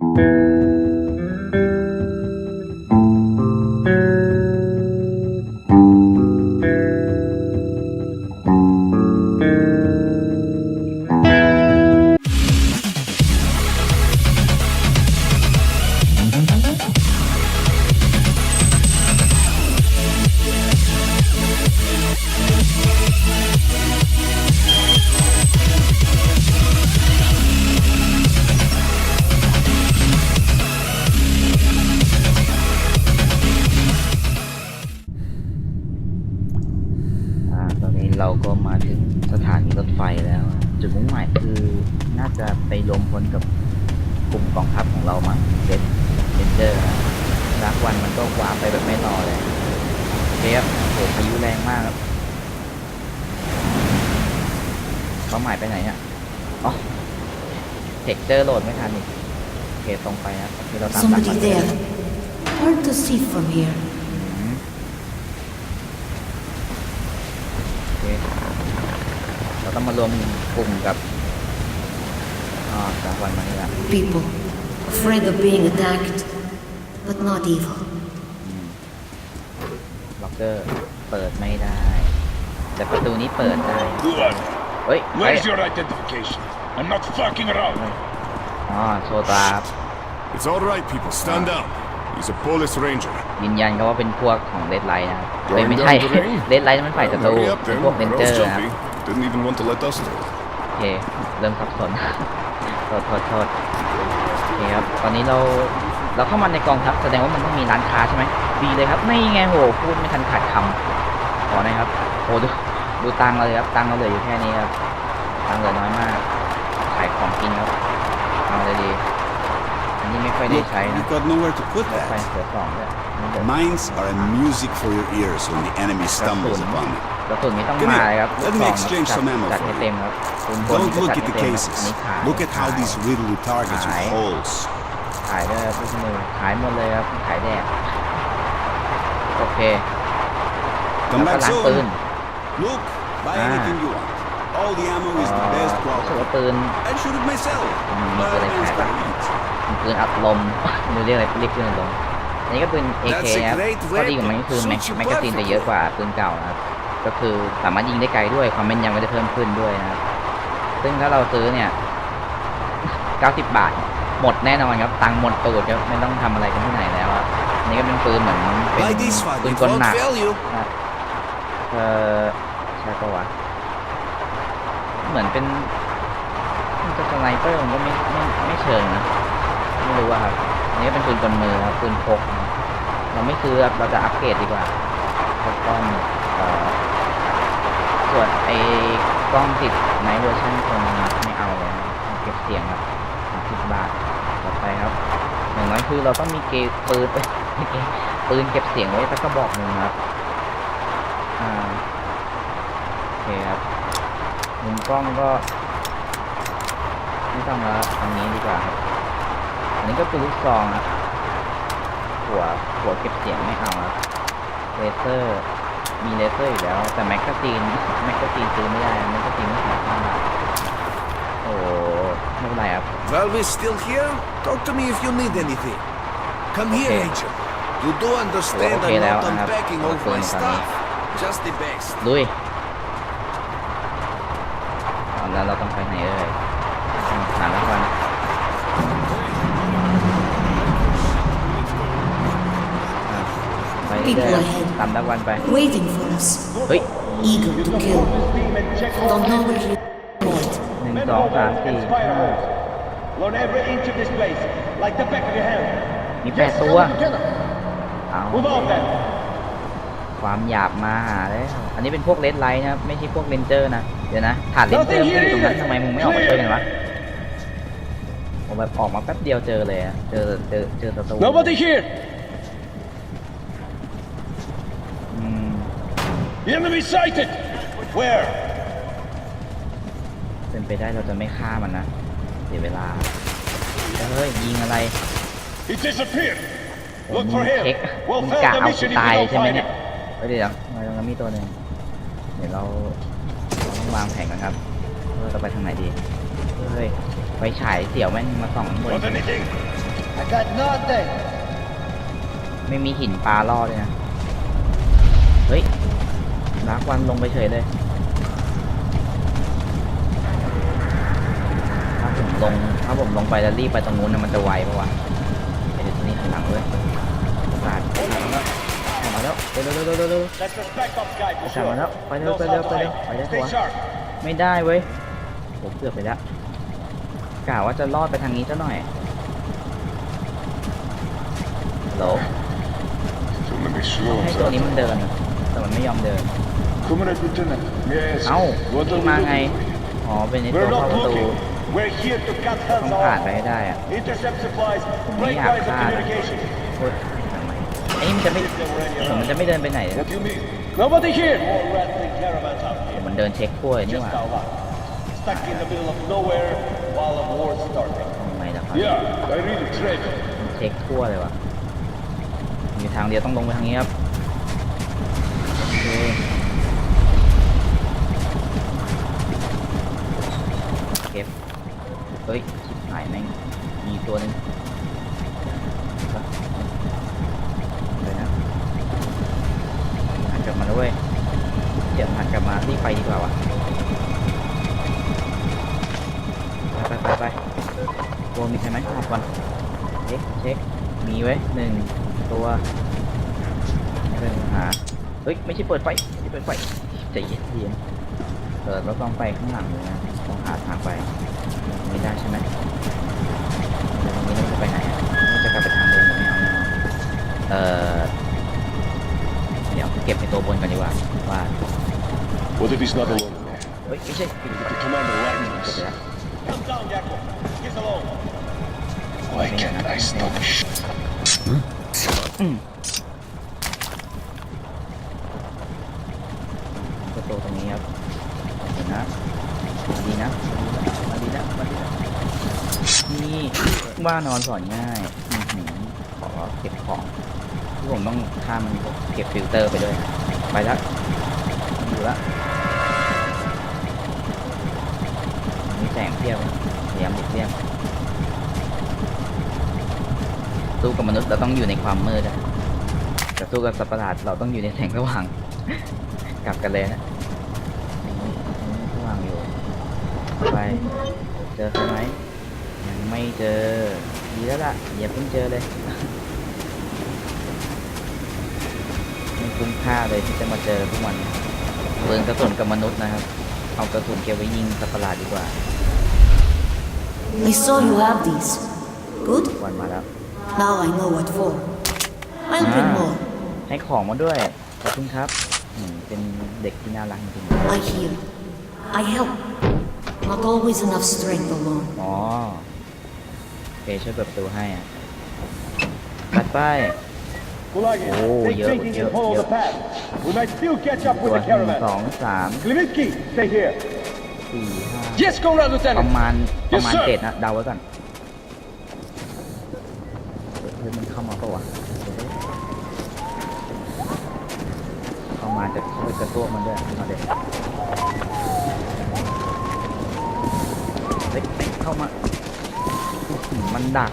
อ่ เราก็มาถึงสถานีรถไฟแล้ว จุดมุ่งหมายคือน่าจะไปรวมพลกับกลุ่มกองทัพของเรามั้งเรดเรนเจอร์รักวันมันก็วาไปแบบไม่รอเลยเคครับโหพายุแรงมากครับเป้าหมายไปไหนอะอ๋อเทคเจอร์โหลดไม่ทันอีกโอเคตรงไปนะโอเคเราตามหลัก Somebody มาเลย there. Hard to see from here. อืมโอเค เรา ต้องมารวมกลุ่มกับอ่าสากวันมานี่ละ People afraid of being attacked, but not evil. ล็อกเกอร์เปิดไม่ได้ แต่ประตูนี้เปิดได้ Good. เฮ้ยเฮ้ย Where's your identification? I'm not fucking around. อ๋อโซตราครับ It's all right, people. Stand down. He's a police ranger. ยืนยันครับว่าเป็นพวกของเ d ดไลท์นะครับ Going เฮ้ยไม่ใช่ down the ring? เ d ดไลท์มันฝ่ายศัตรู Hurry up เป็น then. พวกเรน or เจอ else ร์นะครับ Jumpy didn't even want to let us through. โอเค เริ่มสับสน โทษโทษโทษโอเคครับ ตอนนี้เรา เราเข้ามาในกองทัพแสดงว่ามันต้องมีร้านค้าใช่ไหม ดีเลยครับนี่ไงโห พูดไม่ทันขาดคำขอหนะครับโหดู ดูตังค์เราเลยครับ ตังค์เราเหลืออยู่แค่นี้ครับ ตังค์เหลือน้อยมาก ขายของกินครับ เอาเลยดี นนี้ไม่ค่อยได้ Look, ใช้นะ you've got nowhere to put ไป that. เสือสองด้วยนี่เดี๋ยว Mines are a music for your ears when the enemy stumbles upon them. กระสุนไม่ต้อง Come มา here. เลยครับ Let me สอง exchange จัด some ammo จัด for ให้ you. เต็มครับปืนบน Don't ก็ look จัด at ให้ the เต็มครับ cases. อันนี้ขาย Look at how ขาย these riddle targets with Aye. holes. ขายด้วยทุกมือขายหมดเลยครับ ขายแดดโอเค Come แล้วก็ back ร้านปืน soon. Look, buy Ah. anything you want. All the ammo is the เอ่อ best รู้สึกว่า quality. ปืน I shoot it myself. Mm, But good it's idea. convenient. เ ป็นปืนอัดลมไม่รู้เรียกอะไรเรียกปืนอัดลมอันนี้ก็ปืน AK That's a ครับ great ข้อดีของมันก็คือ weapon. แม็ก Suits you แมกกาซีนจะเยอะกว่าปืนเก่านะครับ ก็คือสามารถยิงได้ไกลด้วยความแม่นยำก็จะเพิ่มขึ้นด้วยนะครับ ซึ่งถ้าเราซื้อเนี่ย 90 บาท หมดแน่นอนครับ ตังค์หมดตูดครับไม่ต้องทำอะไรกันที่ไหนแล้วครับอันนี้ก็เป็นปืนเหมือนเป็น Buy this one. ปืน It กล won't หนัก fail you. นะเออใช่ปะวะเหมือนเป็นมันจะสไนเปอร์มันก็ไม่ไม่ไม่เชิงนะ ไม่รู้ว่าครับ อันนี้เป็นปืนกลมือครับปืนพกนะเราไม่ซื้อครับเราจะอัปเกรดดีกว่าพราะกล้องส่วนไอ้กล้องติดในเวอร์ชันคนไม่เอาเลยเก็บเสียงครับสิบบาทต่อไปครับอย่างน้อยคือเราต้องมีเกมปืนเอ้ยไม่เกมปืนเก็บเสียงไว้สักกระบอกหนึ่งครับอ่าโอเคครับมุมกล้องก็ไม่ต้องแล้วทางนี้ดีกว่าครับ อันนี้ก็เป็นลูกซองครับหัวหัวเก็บเสียงไม่เอาครับเลเซอร์มีเลเซอร์อยู่แล้ว แต่แมกกาซีนแมกกาซีนซื้อไม่ได้แมกกาซีนไม่ขายข้างบาทโอ้ไม่เป็นไรครับ Valve is still here? Talk to me if you need anything. Come here, Okay. Agent. You do understand Okay, I'm not now I have unpacking all phone my on stuff. Just the best. ลุยเอาแล้วเราต้อง อย People ahead. ๆตามแล้ววันไป Waiting for us. เฮ้ย Eager to kill. Don't know where you're headed. หนึ่งสองสามสี่ห้า Learn every inch of this place, like the back of your hand. มีแปดตัวเอา Move on then. ความหยาบมาหาแล้วอันนี้เป็นพวกเลดไลท์นะครับไม่ใช่พวกเรนเจอร์นะเดี๋ยวนะฐานเรนเจอร์มันอยู่ตรงนั้นทำไมมึงไม่ออกมาช่วยกันวะผมแบบออกมาแป๊บเดียวเจอเลยอะเจอเจอเจอศัตรู Nobody here. อืม The enemy sighted. Where? เป็นไปได้เราจะไม่ฆ่ามันนะเสียเวลาเฮ้ยยิงอะไร He disappeared. ผม Look for เช็ค him. We'll มี fail กะ the เอา mission กู if ตาย we ใช่ don't ไหม find เนี่ย him. เฮ้ยเดี๋ยวมาตรงนั้นมีตัวหนึ่งเดี๋ยวเราเราต้องวางแผนกันครับเออเราไปทางไหนดีเฮ้ยไฟฉายเสี่ยวแม่งมาส่องข้างบน Want anything? I got nothing. ไม่มีหินปลาล่อด้วยนะ เฮ้ย ดาร์กวันลงไปเฉยเลยถ้าผมลงถ้าผมลงไปแล้วรีบไปตรงนู้นนะมันจะไวปะวะเดี๋ยวตรงนี้หันหลังเลยปาดมาแล้วเร็วเร็วเร็วเร็วเร็วกลับมาแล้วไปเร็วไปเร็วไปเร็วไปได้ตัวไม่ได้เว้ยผมเกือบไปแล้วกะว่าจะรอดไปทางนี้ซะหน่อยฮัลโหลให้ตัวนี้มันเดินแต่มันไม่ยอมเดิน Comrade Lieutenant. Yes. เอ้า What ที่ are we มาไง looking อ๋อ เป็นในตัว We're เข้า not ประตู looking. We're here to cut ต้อง heads ผ่านไป off. ให้ได้อะ Intercept supplies, ไม่ break อยาก lines of ฆ่านะ communication. โอ๊ยทำไมไอ้นี่มันจะไม่ผมมันจะไม่เดินไปไหนเลย What do you mean? Nobody here. More rattling caravans out เดี๋ย here. วมันเดินเช็คขั้วนี่ห Just ว่า our luck. Stuck in the middle of nowhere while a war starting. ทำไมล่ะครับ Yeah, I read the trade. มันเช็คขั้วเลยวะมีทางเดียวต้องลงไปทางนี้ครับโอเค เฮ้ยชิบหายแม่งมีตัวหนึงเลยนะหันกลับมาแล้วยเดี๋ยวหันกลับมารีบไปดีกว่าวะไปไปไปตัวมีใครไหมหอบก่อนเช็คเช็คมีไว้หนึ่งตัวไม่เป็นปัญหาเฮ้ยไม่ใช่เปิดไฟไม่ใช่เปิดไฟใจเย็นเย็นเปิดแล้วต้องไปข้างหลังเลยนะต้องหาทางไป ไม่ได้ใช่ไหมแล้วตรงนี้เราจะไปไหนอะเราจะกลับไปทางเดิมหรือไม่เอาไม่เอาเออเดี๋ยวเก็บในตัวบนก่อนดีกว่าว่า What if he's not alone? เฮ้ยไม่ใช่ The commander เก็บ liked ไป us. แล้ว Come down, Jacob. He's alone. Why can't I stop sh- ป ว่านอนสอนง่ายอื้อหือขอเก็บของที่ผมต้องข้ามมันเก็บฟิลเตอร์ไปด้วยนะไปแล้วอยู่ละมีแสงเทียบนะพยายามหลีกเลี่ยงสู้กับมนุษย์เราต้องอยู่ในความมืดอะแต่สู้กับสัตว์ประหลาดเราต้องอยู่ในแสงสว่าง กลับกันเลยนะอันนี้อันนี้สว่างอยู่ ไป เจอใครไหม ไม่เจอ ดีแล้วล่ะอย่าเพิ่งเจอเลยไม่คุ้มค่าเลยที่จะมาเจอทุกวันเบิร์นกระสุนกับมนุษย์นะครับ เอากระสุนเก็บไว้ยิงสัตว์ประหลาดดีกว่า I saw you have these. Good? วันมาแล้ว Now I know what for. I'll bring Ah. more. ให้ของมาด้วยขอบคุณครับอืมเป็นเด็กที่น่ารักจริง I heal. I help. Not always enough strength alone. ๆอ๋อโอ เคช่วยเปิดประตูให้อะตัดไป Kulagi, Oh, take yeah, Jenkins yeah, and follow yeah. the path. We might still catch up ตัว with the หนึ่งสอง caravan. สาม Klivitsky, stay here. สี่ห้า Yes, Comrade ประ Lieutenant. มาณประมาณ sir. เจ็ดนะเดาไว้ก่อนเฮ้ยมันเข้ามาปะวะเข้ามาจะเข้าไปกระตัวมันด้วยมาเด็กเฮ้ยเฮ้ยเข้ามาอื้อหือ มันดัก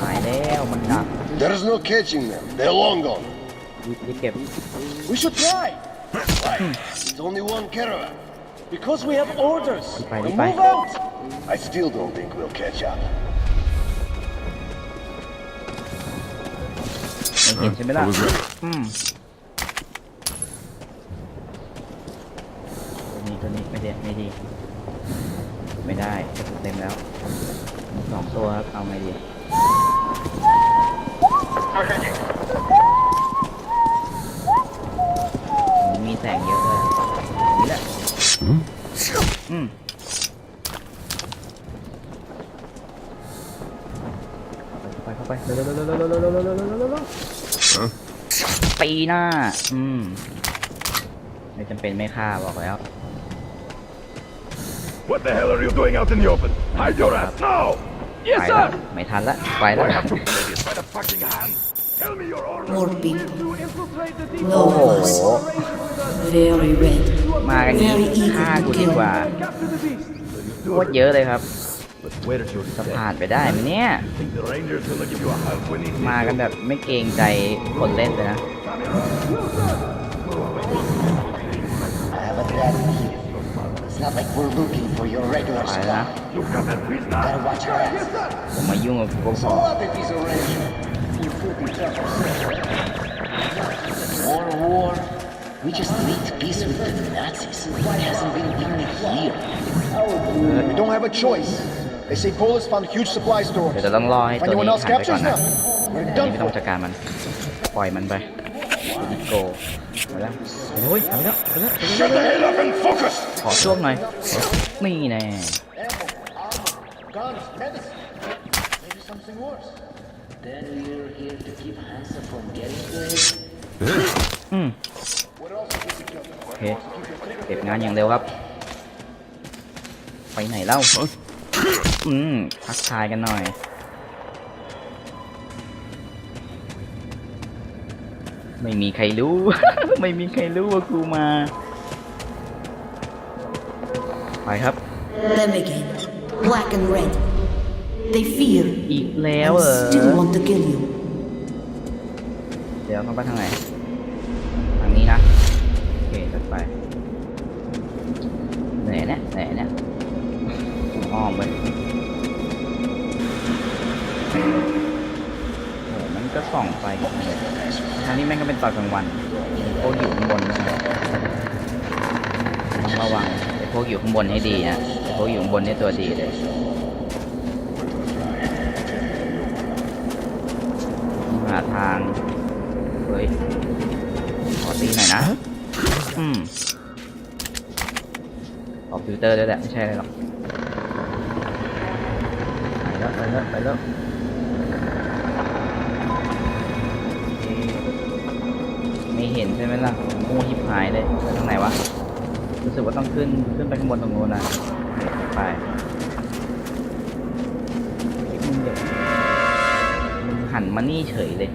หายแล้วมันดัก There's no catching them. They're long gone. รีบรีบเก็บ We should try. Why? It's only one caravan. Because we have orders. Bye, To bye. move out. I still don't think we'll catch up. ไม่เห็นใช่ไหมล่ะ I was ready. อืมตัวนี้ตัวนี้ไม่ได้ไม่ดี ไม่ได้กระสุนเต็มแล้วมี สองตัวครับเอาไงดีมีแสงเยอะเลยนี่แหละอืมเข้าไปเข้าไปเข้าไปเร็วเร็วเร็วเร็วเร็วเร็วเร็วเร็วเร็วเร็วเร็วเร็ว Huh? ปีหน้า อืม ไม่จำเป็นไม่ฆ่าบอกแล้ว What the hell are you doing out in the open? Hide your ass now! ไปละไม่ทันละไปละ I have to play this by the fucking hand. Tell me your orders. More people. No โอ้โห worse. Very red. มากันนี้ Very eager ฆ่า to กูดี kill. กว่าโคตรเยอะเลยครับ But where's your จะ set? ผ่านไปได้ไหมเนี่ย Think the Rangers gonna give you a help when you มากันแบบไม่เกรงใจคนเล่นเลยนะ I have a trap here. It's not like we're looking for your regular ไปแล้วนะ stuff. Gotta watch your ass. ผมมายุ่งกับพวก So what if he's a ranger? You filthy War, war. We just made peace with the Nazis. It hasn't been even a year. We don't have a choice. They say Polis found a huge supply เดี๋ยว store. จะต้องรอให้ If ตัว anyone นี้ else หันไปก่อน captures นะ them, we're อัน done นี้ไม่ต้อง for. จัดการมัน ปล่อยมันไป โกไปแล้วไปแล้วเฮ้ยไปแล้วไปแล้วไปแล้ว Shut the hell up and focus! ขอช่วงหน่อยนี่แน่ Guns, medicine. Maybe something worse. Then we're here to keep Hansa from getting to it. อืมโอเคเก็บงานอย่างเร็วครับ ไปไหนเล่า อืมทักทายกันหน่อย ไม่มีใครรู้ ไม่มีใครรู้ว่ากูมา ไปครับ Them again. Black and red. They fear อีกแล้วเอ and อ still want to kill you. เดี๋ยวต้องไปทางไหน ทางนี้นะ โอเคจัดไปไหนเนี่ยไหนเนี่ยอ้อมไป ก็ส่องไปทางนี้แม่งก็เป็นตอนกลางวันพวกอยู่ข้างบนด้วยนะต้องระวังไอ้พวกอยู่ข้างบนให้ดีนะไอ้พวกอยู่ข้างบนนี่ตัวดีเลยต้องหาทางเฮ้ยขอตีหน่อยนะ อืมออกฟิลเตอร์ด้วยแหละไม่ใช่อะไรหรอกไปแล้วไปแล้วไปแล้ว เห็นใช่ไหมล่ะโง่ฮิบหายเลยไปทางไหนวะ รู้สึกว่าต้องขึ้นขึ้นไปข้างบนตรงโน้นนะไปมึงเดี๋ยวมึงหันมานี่เฉยเลย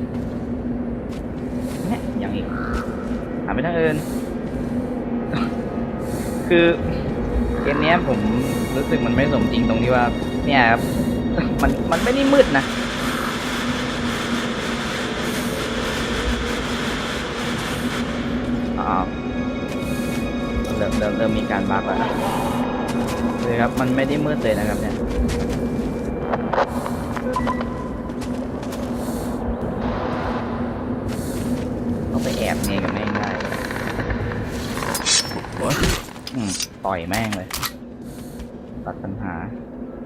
เนี่ยอย่างอีกหาไปทางอื่นคือเกมนี้ผมรู้สึกมันไม่สมจริงตรงที่ว่า เนี่ยครับมันมันไม่ได้มืดนะ อ้าวเริ่มเริ่มเริ่มมีการบักแล้วเลยครับ มันไม่ได้มืดเลยนะครับเนี่ยเขาไปแอบเงยกับแม่งได้อืมต่อยแม่งเลย ตัดปัญหา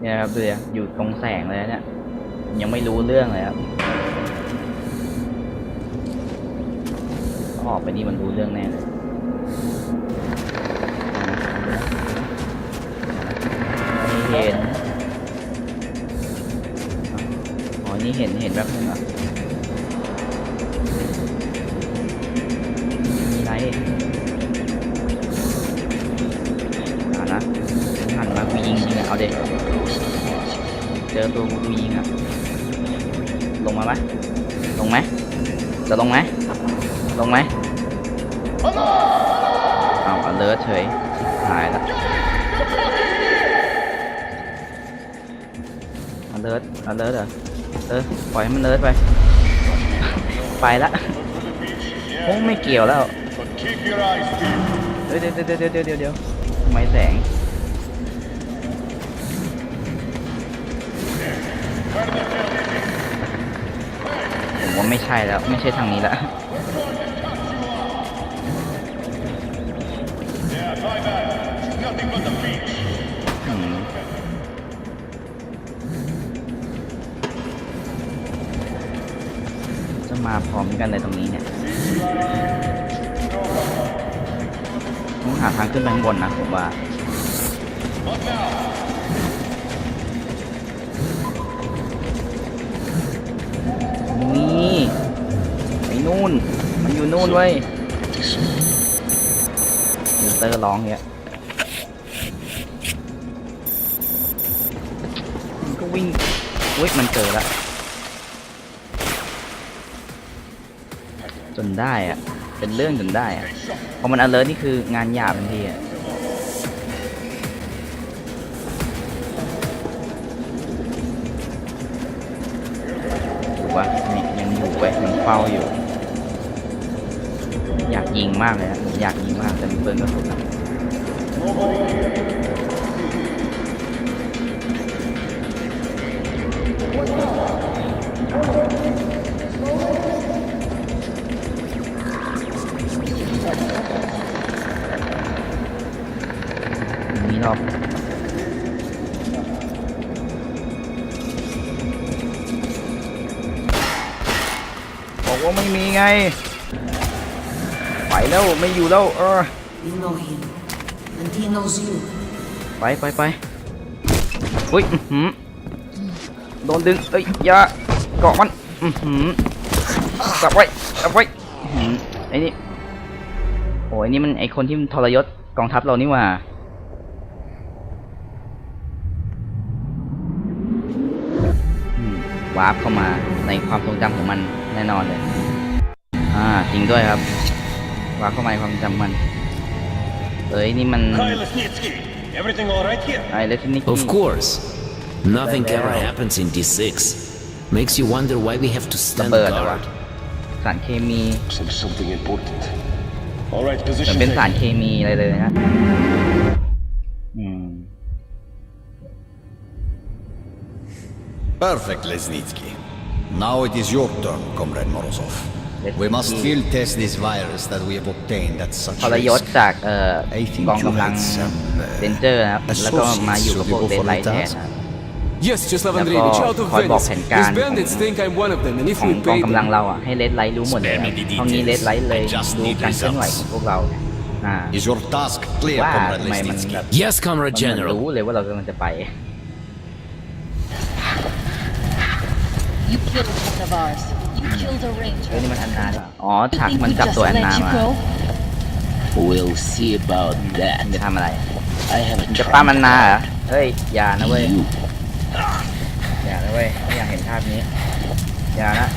เนี่ยครับดูดิอยู่ตรงแสงเลยนะเนี่ย ยังไม่รู้เรื่องเลยครับ ออกไปนี่มันรู้เรื่องแน่เลยไม่เห็นอ๋อนี่เห็นเห็นแบบนึงเหรอมีไรอ่านะหันมากูยิงยิงอะเอาเด็กเจอตัวกูกูยิงอะ ลงมาไหมลงไหมจะลงไหมลงไหม เอาเลิศเฉยหายละเอาเลิศเอาเลิศเหรอเออปล่อยให้มันเลิศไป ไปละคงไม่เกี่ยวแล้วเดี๋ยวเดี๋ยวเดี๋ยวเดี๋ยวเดี๋ยวเดี๋ยวทำไมแสงผมว่าไม่ใช่แล้ว ไม่ใช่ทางนี้แล้ว จะมาพร้อมกันเลยตรงนี้เนี่ย ต้องหาทางขึ้นไปข้างบนนะผมว่านี่ไอ้นู่น มันอยู่นู่นเว้ย เตอร์ร้องเงี้ยมันก็วิ่งอุ้ยมันเจอละจนได้อะเป็นเรื่องจนได้อะพอมันอ alert นี่คืองานหยาบทันทีอะวะนี่ยังอยู่เว้ยมันเฝ้าอยู่ิงมากเลยนะอยากยิงมากแต่เปิดกระสุนอะมีรอบบอกว่าไม่มีไง แล้วไม่อยู่แล้วเออ You know him, and he knows you. ไปไปไปอุ้ยอื้อหือโดนดึงเอ้ยอย่าเกาะมันอื้อหือจับไว้จับไว้อื้อหือไอ้นี่โอ้ยนี่มันไอคนที่มันทรยศกองทัพเรานี่หว่า อืมวาร์ปเข้ามาในความทรงจำของมันแน่นอนเลย อ่าจริงด้วยครับ วาร์ปเข้ามาในความทรงจำมันเอ้ยนี่มัน Kyle Lesnitsky, everything all right here? ไอเลสนิก Of course. Nothing ever happens in D6. Makes you wonder why we have to ระ stand เบิดเหรอวะ guard. สารเคมี Some, something important. All right, เหมือน position เป็นสาร taken. เคมีอะไรเลยนะอืม Perfect, Lesnitsky. Now it is your turn, Comrade Morozov. Let's We must see. field test this virus that we have obtained at such ทรยศ risk. จากเอ่อ I think กอง you กำลัง had some, uh, เรนเจอร์นะครับ แล้วก็มาอยู่กับพวก associates เด who น will ไล go ท์ for แท the น task. นะครับ Yes, Chuslavแล้วก็ Andreevich, out of คอยบอก Venice. แผนการ These bandits think I'm one of them, and if ของ we กอง pay กำลัง them... เราอ่ะ ให้เลดไลท์รู้หมดเลยนะ Spare me the ห้องนี้เลด details. ไลท์เลย I just รู้ need การเคลื่อนไหว results. ของพวกเราเนี่ยอ่า Is your task clear, ว่า Comrade ทำไมมัน Lesnitsky? แบบ Yes, มัน Comrade เหมือน General. รู้เลยว่าเรากำลังจะไป You killed one of ours. You killed a ranger. เฮ้ยนี่มันอันนาเหรออ๋อ You ฉาก think มัน we จับ just ตัวอัน let นา you มา go? We'll see about มัน that. จะทำอะไร I have a มันจะป้ามันนา track เหรอ เฮ้ย อย่านะเว้ย You อย่านะเว้ย ไม่อยากเห็นภาพนี้ อย่านะ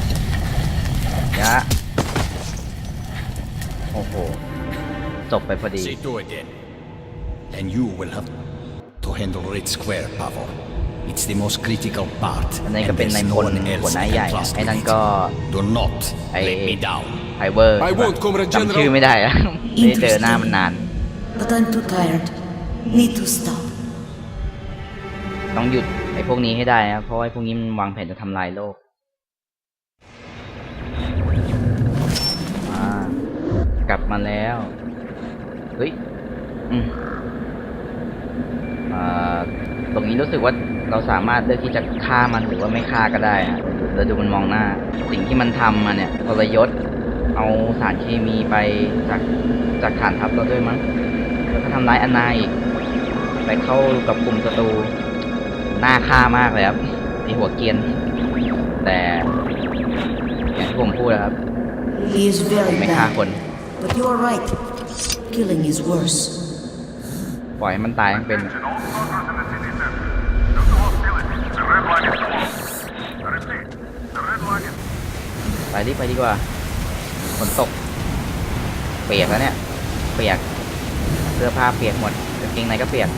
อย่า โอ้โห จบไปพอดี See to it then. And you will have to handle Red Square, Pavel. It's the most critical part. อันนี้ก็ and เป็น there's ใน no พล one หัว else หน้า we ใหญ่ can trust ไอ้ with นั่น it. ก็ Do not I- let me down. ไฮเวอร์ I won't, Comrade จำชื่อ General. ไม่ได้อะไม่ได้เจอหน้ามันนาน But I'm too tired. Need to stop. ต้องหยุดไอ้พวกนี้ให้ได้นะเพราะว่าไอ้พวกนี้มันวางแผนจะทำลายโลกมากลับมาแล้ว เฮ้ย อืมอ่าตรงนี้รู้สึกว่า เราสามารถเลือกที่จะฆ่ามันหรือว่าไม่ฆ่าก็ได้ฮะเราดูมันมองหน้า สิ่งที่มันทำมาเนี่ยทรยศเอาสารเคมีไปจากจากฐานทัพเราด้วยมั้งแล้วก็ทำร้ายอนาอีกไปเข้ากับกลุ่มศัตรูหน้าฆ่ามากเลยครับไอหัวเกรียน แต่อย่างที่ผมพูดนะครับ He is very ไม่ฆ่า bad. คน But you are right. Killing is worse. ปล่อยให้มันตายยังเป็น ไปรีบไปดีกว่าฝนตก เปียกแล้วเนี่ย เปียก เสื้อผ้าเปียกหมดกางเกงในก็เปียก